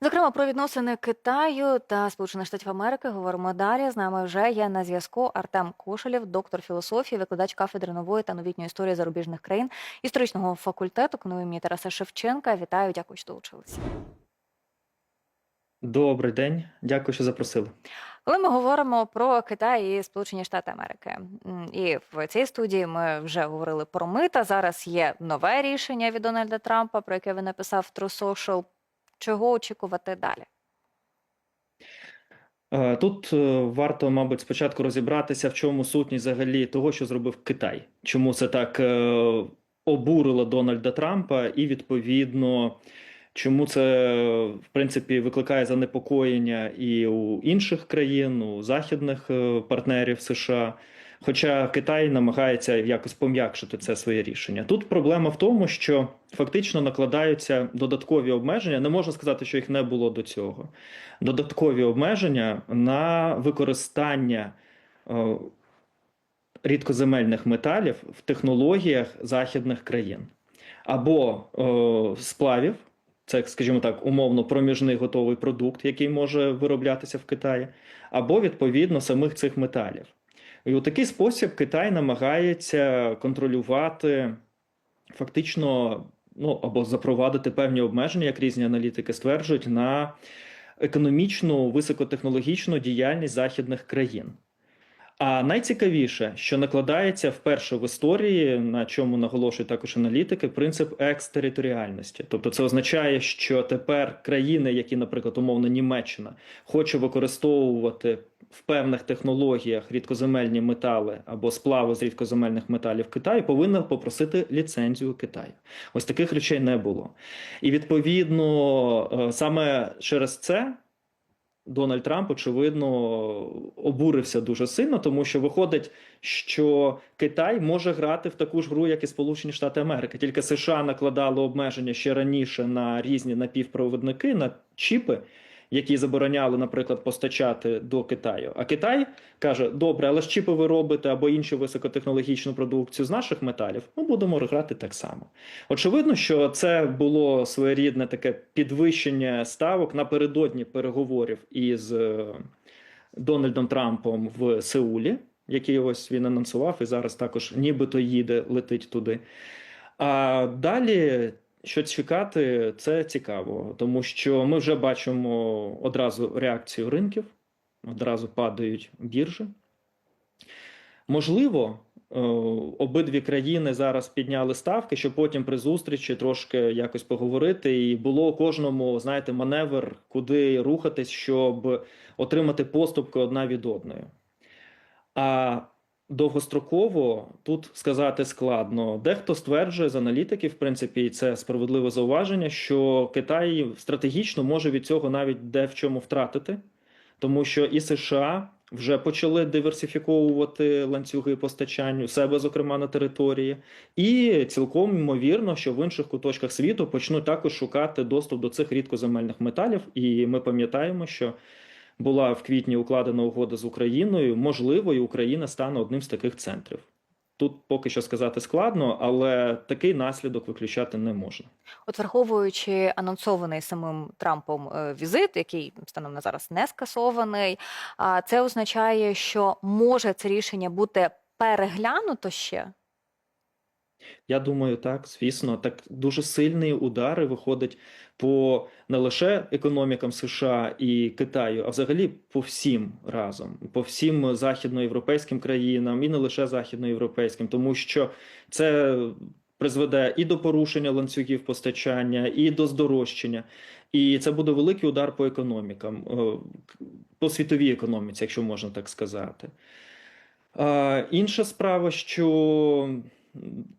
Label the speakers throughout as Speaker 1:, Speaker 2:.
Speaker 1: Зокрема, про відносини Китаю та Сполучених Штатів Америки говоримо далі. З нами вже є на зв'язку Артем Кошелєв, доктор філософії, викладач кафедри нової та новітньої історії зарубіжних країн історичного факультету КНУ імені Тараса Шевченка. Вітаю, дякую, що долучилися.
Speaker 2: Добрий день, дякую, що запросили.
Speaker 1: Коли ми говоримо про Китай і Сполучені Штати Америки, і в цій студії ми вже говорили про мита. Зараз є нове рішення від Дональда Трампа, про яке він написав True Social. Чого очікувати далі?
Speaker 2: Е, Тут е, варто, мабуть, спочатку розібратися, в чому сутність взагалі того, що зробив Китай. Чому це так е, обурило Дональда Трампа, і відповідно, чому це в принципі викликає занепокоєння і у інших країн, у західних партнерів США. Хоча Китай намагається якось пом'якшити це своє рішення. Тут проблема в тому, що фактично накладаються додаткові обмеження. Не можна сказати, що їх не було до цього. Додаткові обмеження на використання е, рідкоземельних металів в технологіях західних країн або е, сплавів. Це, скажімо так, умовно проміжний готовий продукт, який може вироблятися в Китаї, або відповідно самих цих металів. І у такий спосіб Китай намагається контролювати фактично ну або запровадити певні обмеження, як різні аналітики стверджують, на економічну високотехнологічну діяльність західних країн. А найцікавіше, що накладається вперше в історії, на чому наголошують також аналітики, принцип екстериторіальності. Тобто, це означає, що тепер країни, які, наприклад, умовно Німеччина, хоче використовувати в певних технологіях рідкоземельні метали або сплави з рідкоземельних металів Китаю, повинна попросити ліцензію Китаю. Ось таких речей не було. І відповідно, е, саме через це. Дональд Трамп, очевидно, обурився дуже сильно, тому що виходить, що Китай може грати в таку ж гру, як і Сполучені Штати Америки. Тільки США накладали обмеження ще раніше на різні напівпровідники, на чіпи, які забороняли, наприклад, постачати до Китаю. А Китай каже: добре, але ж чіпи ви робите або іншу високотехнологічну продукцію з наших металів, ми будемо грати так само. Очевидно, що це було своєрідне таке підвищення ставок напередодні переговорів із е, Дональдом Трампом в Сеулі, який ось він анонсував, і зараз також нібито їде, летить туди. А далі. Що чекати, це цікаво, тому що ми вже бачимо одразу реакцію ринків, одразу падають біржі. Можливо, е, обидві країни зараз підняли ставки, щоб потім при зустрічі трошки якось поговорити, і було кожному, знаєте, маневр, куди рухатись, щоб отримати поступки одна від одної. А довгостроково тут сказати складно. Дехто стверджує з аналітиків, в принципі, і це справедливе зауваження, що Китай стратегічно може від цього навіть де в чому втратити, тому що і США вже почали диверсифіковувати ланцюги постачання себе, зокрема на території, і цілком ймовірно, що в інших куточках світу почнуть також шукати доступ до цих рідкоземельних металів. І ми пам'ятаємо, що була в квітні укладена угода з Україною. Можливо, і Україна стане одним з таких центрів. Тут поки що сказати складно, але такий наслідок виключати не можна.
Speaker 1: От враховуючи анонсований самим Трампом е, візит, який станом на зараз не скасований, а це означає, що може це рішення бути переглянуто ще.
Speaker 2: Я думаю, так, звісно, так дуже сильні удари виходять по не лише економікам США і Китаю, а взагалі по всім разом, по всім західноєвропейським країнам, і не лише західноєвропейським, тому що це призведе і до порушення ланцюгів постачання, і до здорожчання. І це буде великий удар по економікам, е, по світовій економіці, якщо можна так сказати. Інша справа, що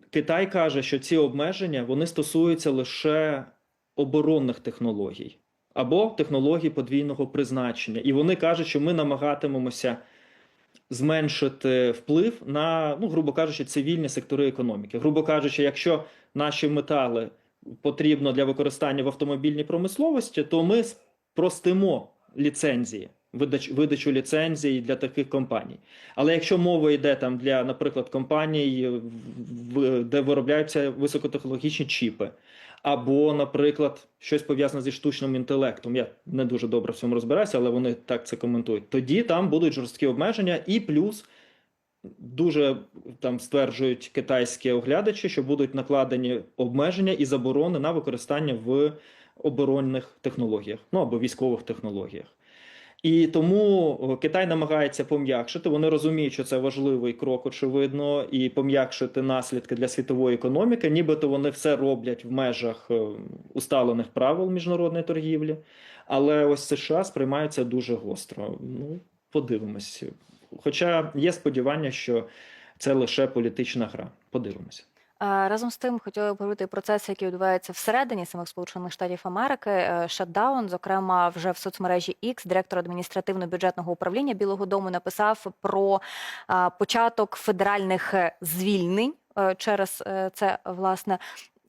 Speaker 2: Китай каже, що ці обмеження вони стосуються лише оборонних технологій або технологій подвійного призначення. І вони кажуть, що ми намагатимемося зменшити вплив на, ну, грубо кажучи, цивільні сектори економіки. Грубо кажучи, якщо наші метали потрібно для використання в автомобільній промисловості, то ми простимо ліцензії. Видач, видачу ліцензій для таких компаній. Але якщо мова йде там для, наприклад, компаній, в- де виробляються високотехнологічні чіпи, або, наприклад, щось пов'язане зі штучним інтелектом. Я не дуже добре в цьому розбираюся, але вони так це коментують. Тоді там будуть жорсткі обмеження, і плюс дуже там стверджують китайські оглядачі, що будуть накладені обмеження і заборони на використання в оборонних технологіях, ну або військових технологіях. І тому Китай намагається пом'якшити. Вони розуміють, що це важливий крок, очевидно, і пом'якшити наслідки для світової економіки. Нібито вони все роблять в межах е, усталених правил міжнародної торгівлі. Але ось США сприймаються дуже гостро. Ну, подивимось. Хоча є сподівання, що це лише політична гра. Подивимося.
Speaker 1: А, Разом з тим хотіли поговорити про процеси, які відбуваються всередині самих Сполучених Штатів Америки. Е, Шатдаун, зокрема, вже в соцмережі X, директор адміністративно-бюджетного управління Білого Дому написав про початок федеральних е, звільнень е, через е, це власне.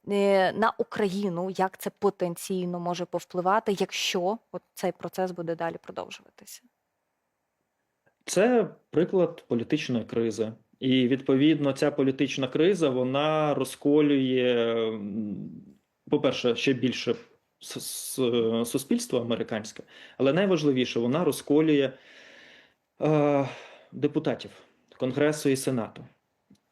Speaker 1: е, На Україну як це потенційно може повпливати, якщо от цей процес буде далі продовжуватися?
Speaker 2: Це приклад політичної кризи. І відповідно ця політична криза вона розколює, по-перше, ще більше суспільство американське, але найважливіше, вона розколює е, депутатів Конгресу і Сенату.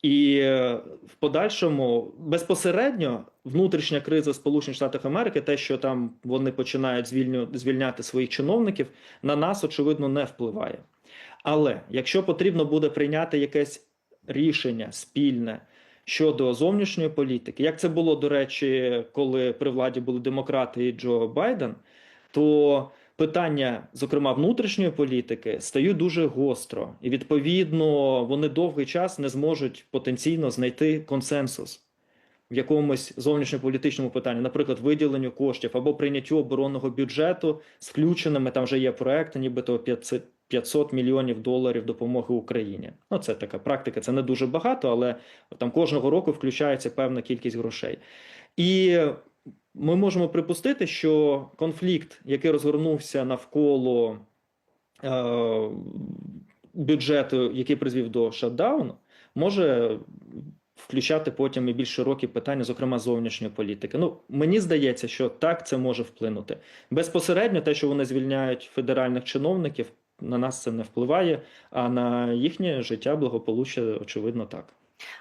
Speaker 2: І е, в подальшому безпосередньо внутрішня криза Сполучених Штатів Америки, те, що там вони починають звільню, звільняти своїх чиновників, на нас очевидно не впливає. Але якщо потрібно буде прийняти якесь рішення спільне щодо зовнішньої політики, як це було, до речі, коли при владі були демократи і Джо Байден, то питання, зокрема внутрішньої політики, стають дуже гостро, і відповідно вони довгий час не зможуть потенційно знайти консенсус. В якомусь зовнішньополітичному питанні, наприклад, виділенню коштів або прийняттю оборонного бюджету з включеними там вже є проекти, нібито 500 500 мільйонів доларів допомоги Україні. Ну, це така практика, це не дуже багато, але там кожного року включається певна кількість грошей. І ми можемо припустити, що конфлікт, який розгорнувся навколо е, бюджету, який призвів до шатдауну, може включати потім і більш широкі питання, зокрема зовнішньої політики. Ну мені здається, що так це може вплинути безпосередньо. Те, що вони звільняють федеральних чиновників, на нас це не впливає, а на їхнє життя благополуччя, очевидно, так.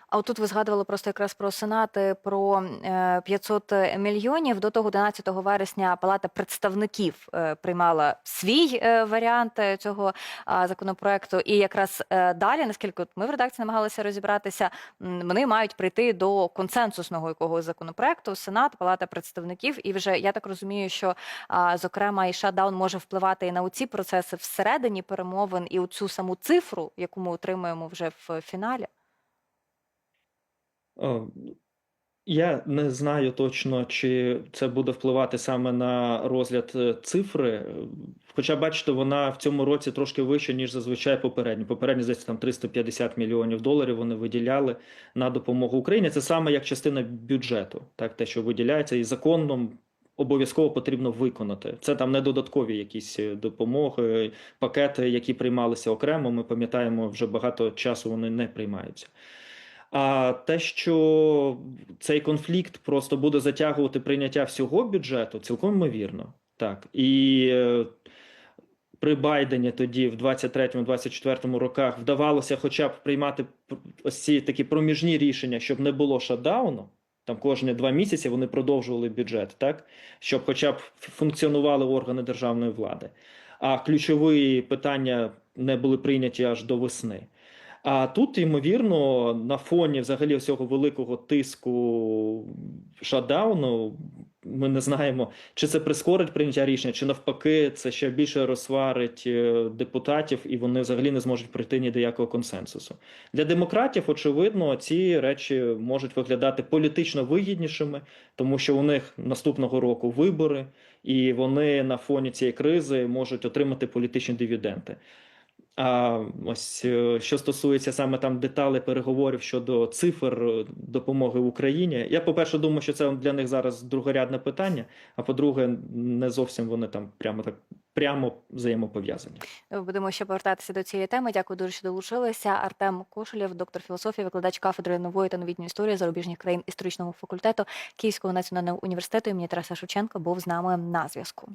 Speaker 1: А отут ви згадували просто якраз про сенати про е, 500 мільйонів. До того 11 вересня Палата представників е, приймала свій е, варіант е, цього законопроекту. І якраз е, далі, наскільки ми в редакції намагалися розібратися, вони мають прийти до консенсусного якогось законопроекту. Сенат, Палата представників, і вже я так розумію, що зокрема і шатдаун може впливати і на ці процеси всередині перемовин, і у цю саму цифру, яку ми отримуємо вже в фіналі.
Speaker 2: О, Я не знаю точно, чи це буде впливати саме на розгляд е, цифри. Хоча, бачите, вона в цьому році трошки вища, ніж зазвичай попередньо. Попередньо, здається, там 350 мільйонів доларів вони виділяли на допомогу Україні. Це саме як частина бюджету, так, те, що виділяється, і законом обов'язково потрібно виконати. Це там не додаткові якісь е, допомоги, пакети, які приймалися окремо. Ми пам'ятаємо, вже багато часу вони не приймаються. А те, що цей конфлікт просто буде затягувати прийняття всього бюджету, цілком ймовірно. Так. І е, при Байдені тоді, в 23-24 роках, вдавалося хоча б приймати пр- ось ці такі проміжні рішення, щоб не було шатдауну. Там кожні два місяці вони продовжували бюджет, так? Щоб хоча б функціонували органи державної влади. А ключові питання не були прийняті аж до весни. А тут, ймовірно, на фоні взагалі всього великого тиску шатдауну, ми не знаємо, чи це прискорить прийняття рішення, чи навпаки, це ще більше розсварить е, депутатів, і вони взагалі не зможуть прийти ні до якого консенсусу. Для демократів, очевидно, ці речі можуть виглядати політично вигіднішими, тому що у них наступного року вибори, і вони на фоні цієї кризи можуть отримати політичні дивіденди. А ось е, що стосується саме там деталей переговорів щодо цифр е, допомоги Україні, я, по-перше, думаю, що це для них зараз другорядне питання. А по-друге, не зовсім вони там прямо так прямо взаємопов'язані.
Speaker 1: Будемо ще повертатися до цієї теми. Дякую дуже, що долучилися. Артем Кошелєв, доктор філософії, викладач кафедри нової та новітньої історії зарубіжних країн історичного факультету Київського національного університету імені Тараса Шевченка, був з нами на зв'язку.